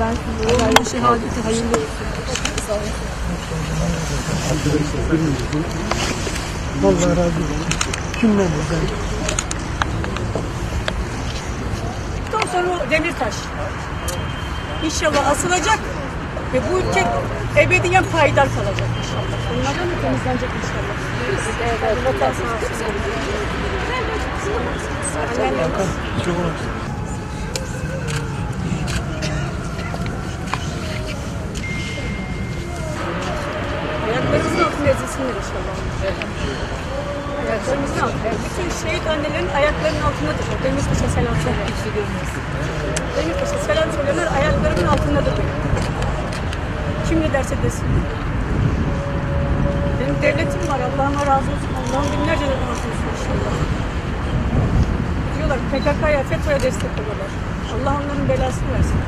ben size Oğlumun şehadeti hayırlı olsun. Allah razı olsun. Cümlemizden. Bundan sonra o Demirtaş inşallah asılacak ve bu ülke ebediyen payidar kalacak inşallah. Bunlardan da temizlenecek inşallah. Evet, vatan sağ olsun. Çok önemli. Ayaklarımızın altında ezilsinler inşallah. Ayaklarımızın altında. Bütün şehit annelerin ayaklarının altındadır. o. Demirtaş'a selam söyle. Demirtaş'a selam söyleyenler ayaklarımın altındadır. Kim ne derse desin. Benim devletim var. Allah'ıma razı olsun. Allah'ım binlerce de razı olsun inşallah. Diyorlar PKK'ya, FETÖ'ye destek oluyorlar. Allah onların belasını versin.